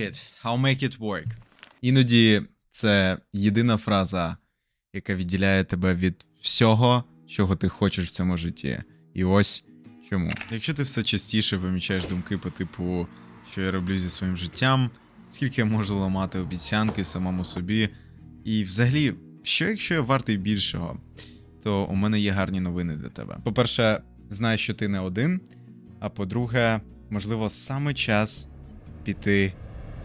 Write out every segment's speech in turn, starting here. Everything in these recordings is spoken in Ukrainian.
it, I'll make it work. Іноді це єдина фраза, яка відділяє тебе від всього, чого ти хочеш в цьому житті. І ось чому. Якщо ти все частіше помічаєш думки по типу, що я роблю зі своїм життям, скільки я можу ламати обіцянки самому собі, і взагалі, що якщо я вартий більшого, то у мене є гарні новини для тебе. По-перше, знай, що ти не один. А по-друге, можливо, саме час піти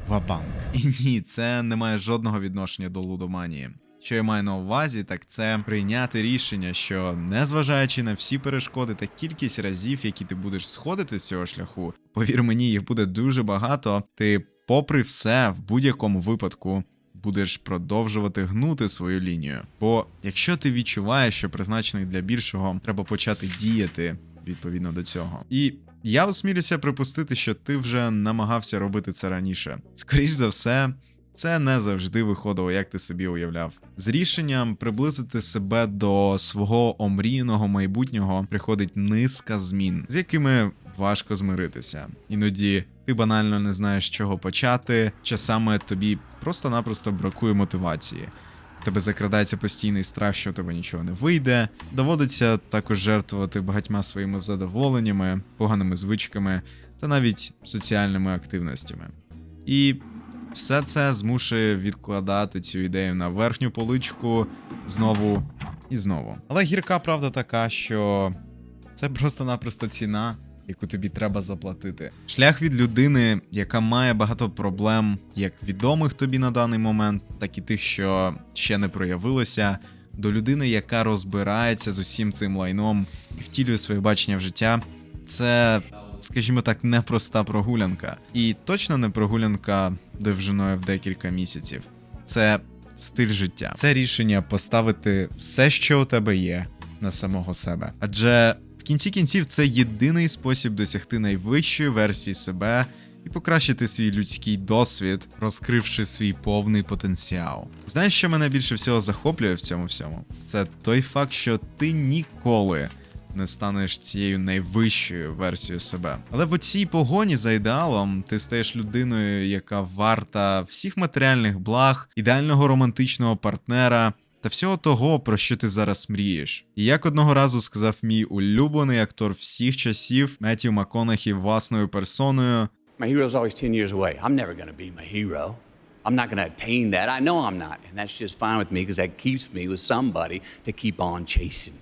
в-банк. І ні, це не має жодного відношення до лудоманії. Що я маю на увазі, так це прийняти рішення, що незважаючи на всі перешкоди та кількість разів, які ти будеш сходити з цього шляху, повір мені, їх буде дуже багато. Ти, попри все, в будь-якому випадку будеш продовжувати гнути свою лінію. Бо якщо ти відчуваєш, що призначений для більшого, треба почати діяти відповідно до цього. І я осмілюся припустити, що ти вже намагався робити це раніше. Скоріш за все, це не завжди виходило, як ти собі уявляв. З рішенням приблизити себе до свого омріяного майбутнього приходить низка змін, з якими важко змиритися. Іноді ти банально не знаєш, чого почати, часами тобі просто-напросто бракує мотивації. Тебе закрадається постійний страх, що у тебе нічого не вийде. Доводиться також жертвувати багатьма своїми задоволеннями, поганими звичками та навіть соціальними активностями. І все це змушує відкладати цю ідею на верхню поличку знову і знову. Але гірка правда така, що це просто-напросто ціна, яку тобі треба заплатити. Шлях від людини, яка має багато проблем, як відомих тобі на даний момент, так і тих, що ще не проявилися, до людини, яка розбирається з усім цим лайном і втілює своє бачення в життя, це, скажімо так, непроста прогулянка. І точно не прогулянка довжиною в декілька місяців. Це стиль життя. Це рішення поставити все, що у тебе є, на самого себе. Адже кінці кінців це єдиний спосіб досягти найвищої версії себе і покращити свій людський досвід, розкривши свій повний потенціал. Знаєш, що мене більше всього захоплює в цьому всьому? Це той факт, що ти ніколи не станеш цією найвищою версією себе. Але в оцій погоні за ідеалом ти стаєш людиною, яка варта всіх матеріальних благ, ідеального романтичного партнера. Та всього того, про що ти зараз мрієш. І як одного разу сказав мій улюблений актор всіх часів Меттів МакКонахі власною персоною, My hero's always 10 years away. I'm never gonna be my hero. I'm not gonna attain that. I know I'm not. And that's just fine with me because that keeps me with somebody to keep on chasing.